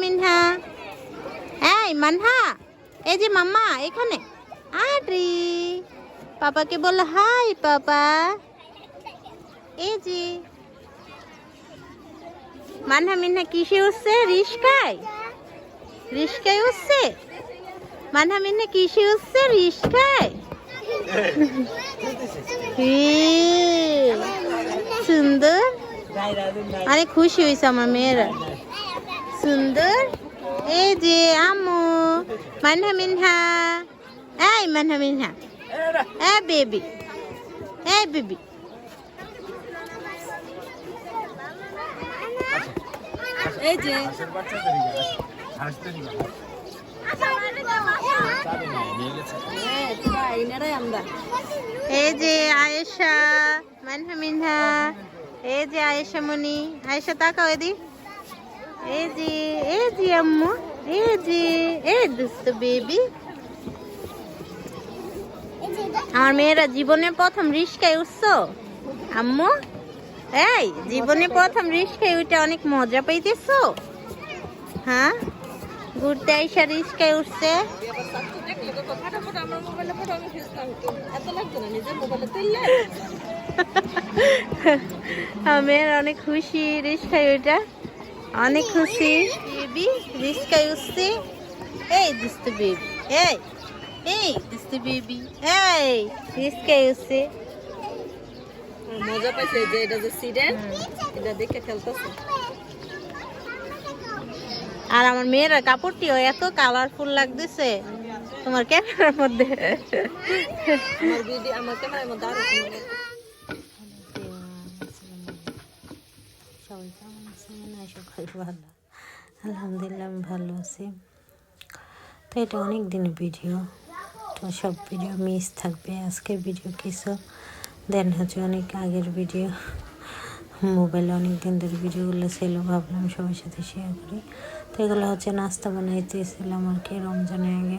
মিনহা। এই মানহা এই যে মাম্মা এখানে। আরে পাপাকে বল হাই পাপা। এই যে। মানহা মিনহা কিসে উঠছে? রিস্কায়? রিস্কায় উঠছে? মানহা মিনহা কিসে উঠছে? রিস্কায় হে, সুন্দর অনেক খুশি হয়েছে আমার মেয়েরা। সুন্দর? এই যে আম্মু, মানহা মিনহা। এই মানহা মিনহা। এ বেবি। এ বেবি। এই যে। এই যে আয়েশা, মানহা মিনহা। এই যে আয়েশা মনি। আয়েশা, তাকাও এদি। এই যে এই যে আম্মু, এই যে, এই দুষ্ট বেবি। আমার মেয়েরা জীবনে প্রথম রিস্কায় উঠছো? আম্মু, এই, জীবনে প্রথম রিস্কায় উঠে অনেক মজা পাইতেছো? হ্যাঁ? ঘুরতে আইসা রিস্কায় উঠছে? আমার মোবাইলে আমের অনেক খুশি রিস্কায় ওইটা। অনেক খুশি। বেবি রিস্কায় উঠছে। এই দুস্তু বেবি এই এই দুস্তু বেবি এই রিস্কায় উঠছে। মজা পাইছে যে এটা যে সিডেন্ট এটা দেখে খেলতেছে আর আমার মেয়েরা কাপড়টিও এত কালারফুল লাগতেছে। তোমার ক্যামেরার মধ্যে। আমার ক্যামেরার মধ্যে আরও সুন্দর। সবাই কেমন আছেন আশা করি ভালো। আলহামদুলিল্লাহ, আমি ভালো আছি। তো এটা অনেক দিনের ভিডিও। তো সব ভিডিও মিস থাকবে। আজকের ভিডিও কিছু দেন হচ্ছে অনেক আগের ভিডিও। মোবাইলে অনেক দিন ধরে ভিডিওগুলো ছিল, ভাবলাম সবার সাথে শেয়ার করি। তো এগুলো হচ্ছে নাস্তা বানাইতেছিলাম আর কি রমজানের আগে।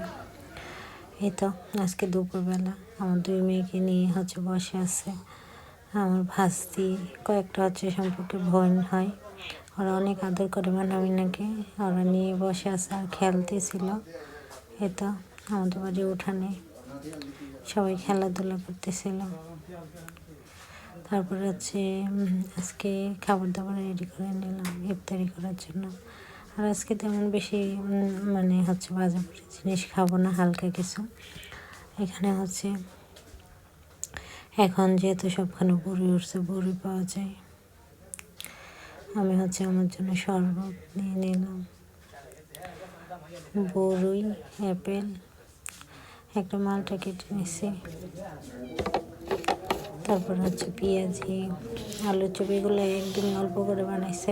এই তো, আজকে দুপুরবেলা আমার দুই মেয়েকে নিয়ে হচ্ছে বসে আছে। আমার ভাস্তি কয়েকটা হচ্ছে সম্পর্কে বোন হয়। ওরা অনেক আদর করে মানামিনাকে ওরা নিয়ে বসে আছে আর খেলতেছিল। এই তো, আমাদের বাড়ি উঠানে সবাই খেলাধুলা করতেছিল। তারপর হচ্ছে আজকে খাবার দাবার রেডি করে নিলাম, ইফতারি করার জন্য। আর আজকে তেমন বেশি মানে হচ্ছে বাজার জিনিস খাব না, হালকা কিছু। এখানে হচ্ছে, এখন যেহেতু সবখানে বড়ি উঠছে, বড়ি পাওয়া যায়। আমি হচ্ছে আমার জন্য শরবত নিয়ে নিলাম। বড়ই অ্যাপেল, একটা মালটা কেটে নিছি। তারপর হচ্ছে পেঁয়াজি আলুর চপ, এগুলো একদমই অল্প করে বানাইছে।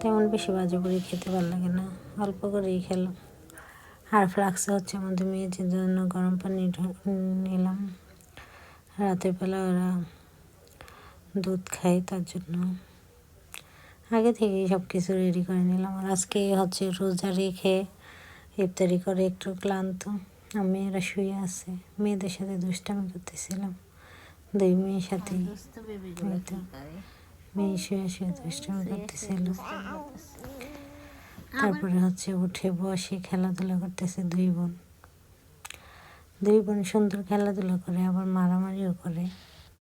তেমন বেশি বাজে করে খেতে ভালো লাগে না, অল্প করেই খেলাম। আর ফ্লাক্সে হচ্ছে আমাদের মেয়েদের জন্য গরম পানি নিলাম। রাতের বেলা ওরা দুধ খায় তার জন্য। আগে থেকেই সব কিছু রেডি করে নিলাম। আর আজকে হচ্ছে রোজা রেখে ইফতারি করে একটু ক্লান্ত। আর মেয়েরা শুয়ে আছে। মেয়েদের সাথে দুষ্টামি করতেছিলাম। দুই মেয়ের সাথে। মেয়ে শুয়ে শুয়ে দুষ্টামি করতেছিল। তারপরে হচ্ছে উঠে বসে খেলাধুলা করতেছে দুই বোন। দুই বোন সুন্দর খেলাধুলা করে আবার মারামারিও করে।